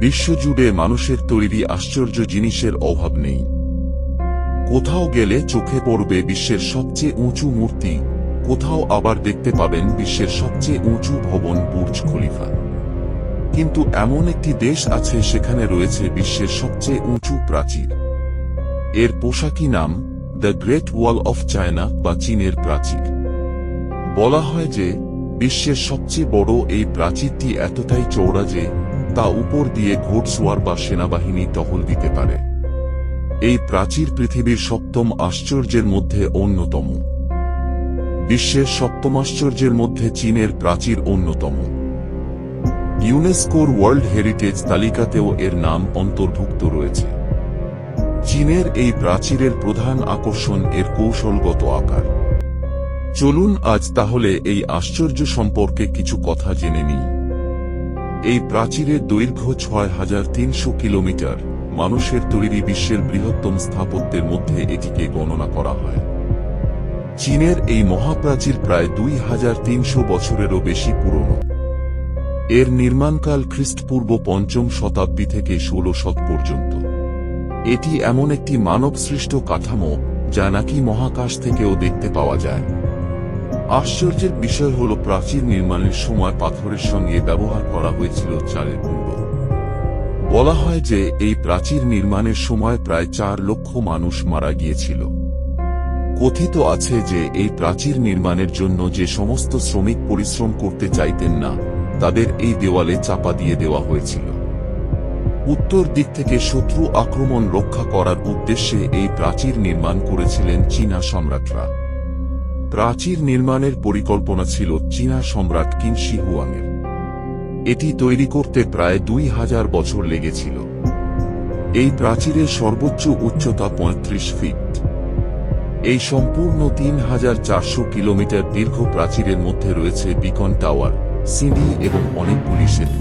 বিশ্বজুড়ে মানুষের তৈরি আশ্চর্য জিনিসের অভাব নেই। কোথাও গেলে চোখে পড়বে বিশ্বের সবচেয়ে উঁচু মূর্তি, কোথাও আবার দেখতে পাবেন বিশ্বের সবচেয়ে উঁচু ভবন বুর্জ খলিফা। কিন্তু এমন একটি দেশ আছে সেখানে রয়েছে বিশ্বের সবচেয়ে উঁচু প্রাচীর। এর পোশাকি নাম, the great wall of China বা চীনের প্রাচীর। বলা হয় যে, বিশ্বের সবচেয়ে বড় এই প্রাচীরটি এতটাই চৌড়া যে তা উপর দিয়ে ঘোড়সওয়ার বা সেনাবাহিনী টহল দিতে পারে। এই প্রাচীর পৃথিবীর সপ্তম আশ্চর্যের মধ্যে অন্যতম। বিশ্বের সপ্তম আশ্চর্যের মধ্যে চীনের প্রাচীর অন্যতম। ইউনেস্কোর ওয়ার্ল্ড হেরিটেজ তালিকাতেও এর নাম অন্তর্ভুক্ত রয়েছে। চীনের এই প্রাচীরের প্রধান আকর্ষণ এর কৌশলগত আকার। চলুন আজ তাহলে এই আশ্চর্য সম্পর্কে কিছু কথা জেনে নিই। এই প্রাচীরের দৈর্ঘ্য ছয় হাজার তিনশো কিলোমিটার, মানুষের তৈরি বিশ্বের বৃহত্তম স্থাপত্যের মধ্যে এটিকে গণনা করা হয়। চীনের এই মহাপ্রাচীর প্রায় দুই হাজার তিনশো বছরেরও বেশি পুরনো। এর নির্মাণকাল খ্রিস্টপূর্ব পঞ্চম শতাব্দী থেকে ষোলো শত পর্যন্ত। এটি এমন একটি মানবসৃষ্ট কাঠামো যা নাকি মহাকাশ থেকেও দেখতে পাওয়া যায়। আশ্চর্যের বিষয় হল প্রাচীর নির্মাণের সময় পাথরের সঙ্গে ব্যবহার করা হয়েছিল চালের গুঁড়ো বলা হয় যে এই প্রাচীর নির্মাণের সময় প্রায় চার লক্ষ মানুষ মারা গিয়েছিল। কথিত আছে যে এই প্রাচীর নির্মাণের জন্য যে সমস্ত শ্রমিক পরিশ্রম করতে চাইতেন না, তাদের এই দেওয়ালে চাপা দিয়ে দেওয়া হয়েছিল। উত্তর দিক থেকে শত্রু আক্রমণ রক্ষা করার উদ্দেশ্যে এই প্রাচীর নির্মাণ করেছিলেন চীনা সম্রাটরা। প্রাচীর নির্মাণের পরিকল্পনা ছিল চীনা সম্রাট কিনশি হুয়াংয়ের এটি তৈরি করতে প্রায় দুই হাজার বছর লেগেছিল। এই প্রাচীরের সর্বোচ্চ উচ্চতা পঁয়ত্রিশ ফিট। এই সম্পূর্ণ তিন হাজার চারশো কিলোমিটার দীর্ঘ প্রাচীরের মধ্যে রয়েছে বিকন টাওয়ার, সিঁড়ি এবং অনেকগুলি সেতু।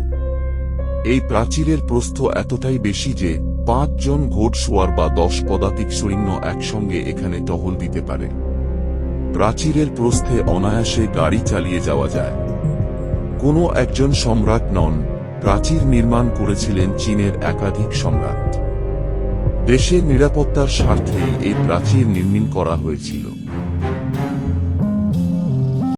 এই প্রাচীরের প্রস্থ এতটাই বেশি যে পাঁচজন ঘোড়সওয়ার বা দশ পদাতিক সৈন্য একসঙ্গে এখানে টহল দিতে পারে। প্রাচীরের প্রস্থে অনায়াসে গাড়ি চালিয়ে যাওয়া যায়। কোনো একজন সম্রাট নন, প্রাচীর নির্মাণ করেছিলেন চীনের একাধিক সম্রাট। দেশের নিরাপত্তার স্বার্থে এই প্রাচীর নির্মাণ করা হয়েছিল।